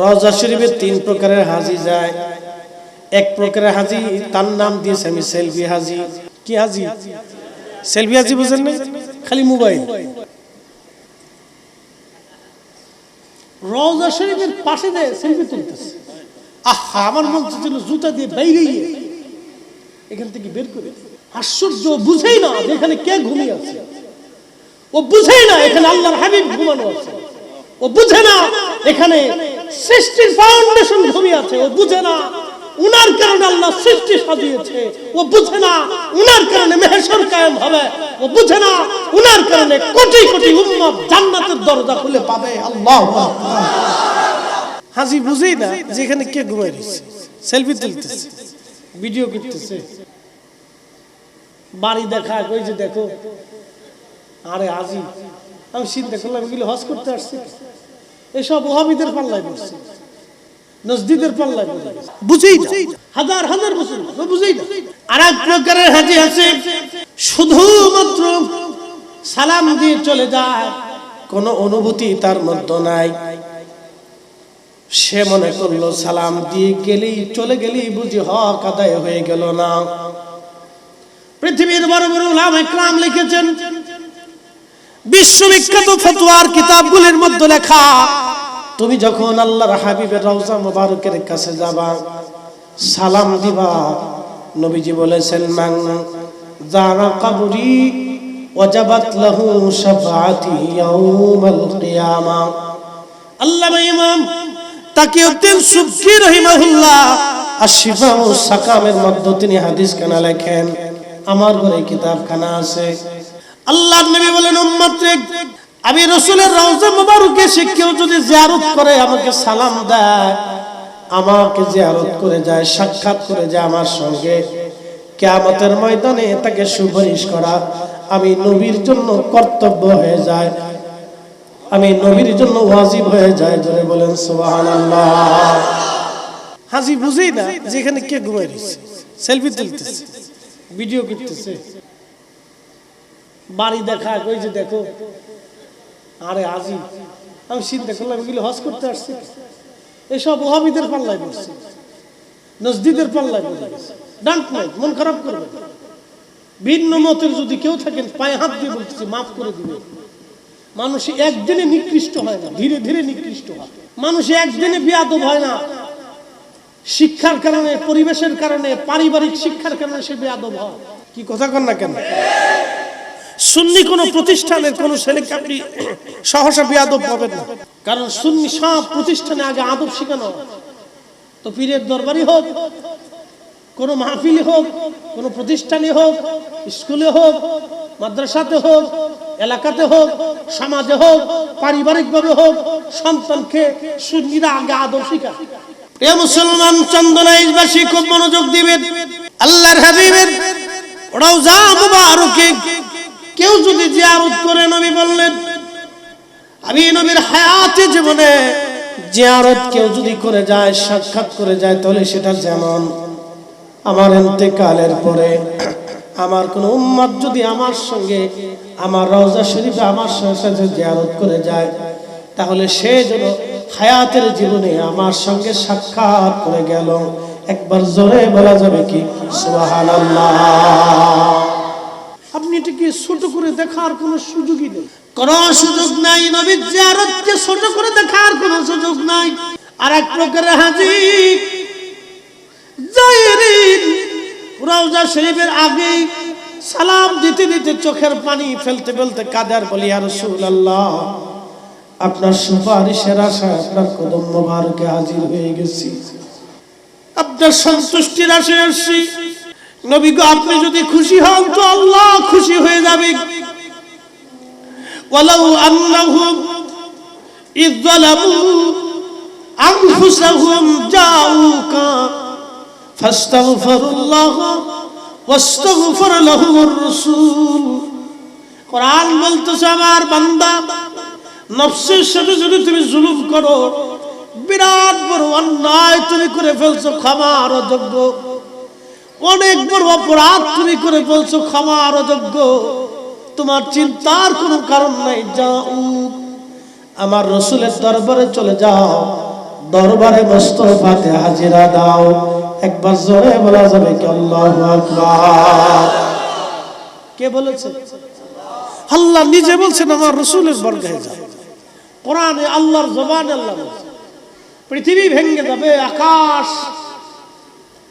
রওজা শরীফে তিন প্রকারের হাজি যায়। এক প্রকারের হাজি, তার নাম দিয়েছে আমি সেলফি হাজি। কি হাজি? সেলফি হাজি বুঝেন না খালি মোবাইল। রওজা শরীফের পাশে দিয়ে সেলফি তুলতেছে। আহা, আমার মন ছিল জুতা দিয়ে বাইরে এখান থেকে বের করে আশ্চর্য বুঝেই না এখানে কে ঘুমিয়ে আছে। ও বুঝেই না এখানে আল্লাহর হাবিব ঘুমানো আছে। ও বুঝে না। এখানে সৃষ্টির ফাউন্ডেশন ঘুমিয়ে আছে, ও বুঝে না। উনার কারণে আল্লাহ সৃষ্টি সাজিয়েছে, ও বুঝে না। উনার কারণে মেহেশর কায়েম হবে, ও বুঝে না। উনার কারণে কোটি কোটি উম্মত জান্নাতের দরজা খুলে পাবে। আল্লাহ হাজি বুঝেই না যে এখানে কে ঘুমাই রয়েছে। সেলফি তুলতেছে, ভিডিও করতেছে। বাড়ি দেখা, ওই যে দেখো। আরে আজি আমি চিন্তা করলাম এগুলো হজ করতে আসছি। এসব ওহাবিদের পাল্লায় পড়ছে। নজদিদের পাল্লায় পড়ে বুঝেই হাজার হাজার বছর বুঝেই না। আর এক প্রকারের হাজি আছে শুধুমাত্র সালাম দিয়ে চলে যায় কোনো অনুভূতি তার মধ্যে নাই। সে মনে করল সালাম দিয়ে গেলেই চলে গেলেই বুঝি হক আদায় হয়ে গেল না। পৃথিবীর বড় বড় উলামা ইকরাম লিখেছেন বিশ্ববিখ্যাত ফতোয়ার কিতাবগুলির মধ্যে লেখা, তুমি যখন আল্লাহর হাবিবের রওজা মুবারকের কাছে যাবা, সালাম দিবা। নবীজি বলেছেন কবরি ওয়াজাবাত লাহু শাফাআতি ইয়াউমাল কিয়ামা। আল্লামা ইমাম তাকিউদ্দিন রহিমাহুল্লাহ আশিফা ও সাকামের মধ্যে তিনি হাদিস খানা লেখেন। আমার ঘরে কিতাবখানা আছে। আল্লাহর নবী বলেন আমি রসুলের রওজা মুবারকে সে কেউ যদি জিয়ারত করে, আমাকে সালাম দেয়, আমাকে জিয়ারত করে যায়, সাক্ষাৎ করে যায় আমার সঙ্গে। কিয়ামতের ময়দানে তাকে সুপারিশ করা, আমি নবীর জন্য কর্তব্য হয়ে যায়। আমি নবীর জন্য ওয়াজিব হয়ে যায়, জোরে বলেন, সুবহানাল্লাহ। হাজি বুঝেই না, যেখানে কে ঘুমাই সেলফি তুলতেছে, ভিডিও করতেছে। বাড়ি দেখা ওই যে দেখো। আরে আজি, আমি চিন্তা করলাম, এগুলো হজ করতে আসছি এসব ওহাবিদের পাল্লায় পড়ছে। নজদিদের পাল্লায় পড়ে গেছে ডান্ট নাই, মন খারাপ করবে। ভিন্ন মতের যদি কেউ থাকেন, পায়ে হাত দিয়ে বলতেছি, মাফ করে দিবে। মানুষ একদিনে নিকৃষ্ট হয় না, ধীরে ধীরে নিকৃষ্ট হয়। মানুষ একদিনে বিয়াদব হয় না। শিক্ষার কারণে, পরিবেশের কারণে, পারিবারিক শিক্ষার কারণে সে বেয়াদব হয়। কি কথা কন না কেন? সুন্নি কোন প্রতিষ্ঠানের কোন ছেলেকে আপনি সহসা বেয়াদব পাবেন না। কারণ সুন্নি সব প্রতিষ্ঠানে আগে আদব শেখানো তো পীরের দরবারই হোক, কোন মাহফিলে হোক, কোন প্রতিষ্ঠানে হোক, স্কুলে হোক, মাদ্রাসাতে হোক, এলাকাতে হোক, সমাজে হোক, পারিবারিকভাবে হোক, সন্তানকে সুন্নিরা আগে আদব শিখা প্রিয় মুসলমান চন্দনাইশবাসী, খুব মনোযোগ দিবেন। আল্লাহর হাবিবের রওজা মুবারকে কেউ যদি জিয়ারত করে, নবী বললেন, আমি নবীর হায়াতে জীবনে জিয়ারত কেউ যদি করে যায়, সাক্ষাৎ করে যায়, তাহলে সেটা যেমন আমার এতেকালের পরে আমার কোন উম্মত যদি আমার সঙ্গে, আমার রওজা শরীফে আমার সাথে জিয়ারত করে যায়, তাহলে সে যেন হায়াতের জীবনে আমার সঙ্গে সাক্ষাৎ করে গেল। একবার জোরে বলা যাবে কি? সুবহানাল্লাহ। আপনি ছোট করে দেখার কোনো সুযোগই নেই। কোন সুযোগ নাই, নবীর জিয়ারতকে ছোট করে দেখার কোনো সুযোগ নাই। আর এক প্রকারের হাজি রওজা শরীফের আগে সালাম দিতে দিতে চোখের পানি ফেলতে ফেলতে কাদার বলি আর আপনার সুপারিশের আশায় আপনার হাজির হয়ে গেছি। আপনার সন্তুষ্টির আশায় আসছি। নবী গো আপনি যদি খুশি হন তো আল্লাহ খুশি হয়ে যাবে। ওয়ালাউ আন্নাহুম ইয যালামু আনফুসাহুম জাউকা ফাস্তাগফিরুল্লাহ ওয়াস্তাগফির লাহুমুর রাসূল। কোরআন বলতেছে, আমার বান্দা, নফসের সাথে যদি তুমি জুলুম করো, বিরাট বড় অন্যায় তুমি করে ফেলছো, ক্ষমার অযোগ্য। অনেক বড় অপরাধ তুমি করে বলছো, ক্ষমা ক্ষমার অযোগ্য তোমার চিন্তার কোনো কারণ নাই, যাও। আমার রসুলের দরবারে চলে যাও। দরবারে মোস্তফাতে হাজিরা দাও। একবার জোরে বলা যাবে কি কে বলেছে? আল্লাহ নিজে বলছেন, আমার রসুলের বর্গায় যাও। কোরআনে আল্লাহর জবান আল্লাহ। পৃথিবী ভেঙে যাবে, আকাশ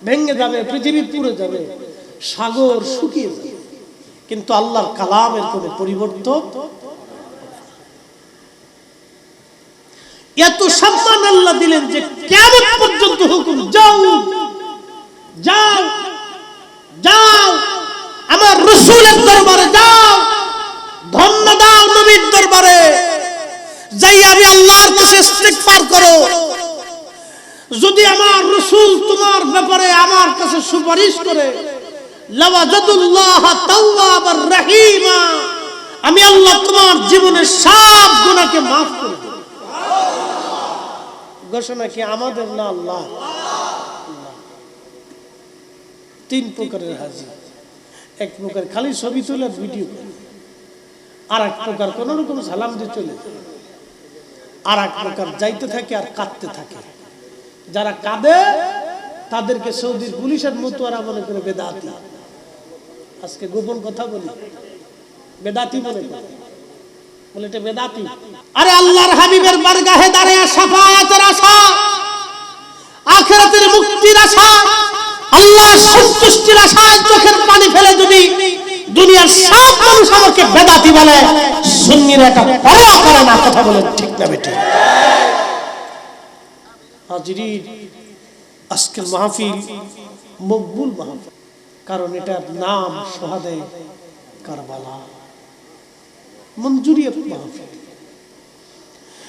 ভেঙে যাবে, পৃথিবী পুড়ে যাবে, সাগর শুকিয়ে যাবে। কিন্তু আল্লাহর কালামের কোনো পরিবর্তন? এত সম্মান আল্লাহ দিলেন যে কেমন পর্যন্ত হুকুম, যাও যাও যাও, আমার রসুলের দরবারে যাও, ধন্য দাও নবীর দরবারে। যাই আমি আল্লাহর কাছে ইস্তেগফার করো। যদি আমার রসুল তোমার ব্যাপারে আমার কাছে সুপারিশ করে আমি আল্লাহ তোমার জীবনের সব গুণাকে মাফ করে ঘোষণা কি আমাদের না আল্লাহ? তিন প্রকারের হাজি। এক প্রকার খালি ছবি তোলে ভিডিও আর এক প্রকার কোন রকম সালাম দিয়ে চলে আর এক প্রকার যাইতে থাকে আর কাঁদতে থাকে। যারা কাঁদে, তাদেরকে সৌদির পুলিশের মতুয়ারা মনে করে বেদাতি। আজকে গোপন কথা বলি। বেদাতি করে বলে এটা বেদাতি। আরে আল্লাহর হাবিবের বারগাহে দাঁড়িয়ে সাফায়াতের আশা, আখেরাতের মুক্তির আশা, আল্লাহর সন্তুষ্টির আশায় চোখের পানি ফেলে যদি দুনিয়ার সব মানুষ আমাকে বেদাতি বলে, সুন্নিরা এটা পরোয়া করে না, কথা বলে ঠিক না বেটে হাজিরিন আজকের মাহফিল মকবুল মাহফিল। কারণ এটার নাম সোহাদে কারবালা। মঞ্জুরিয়ত মাহফিল।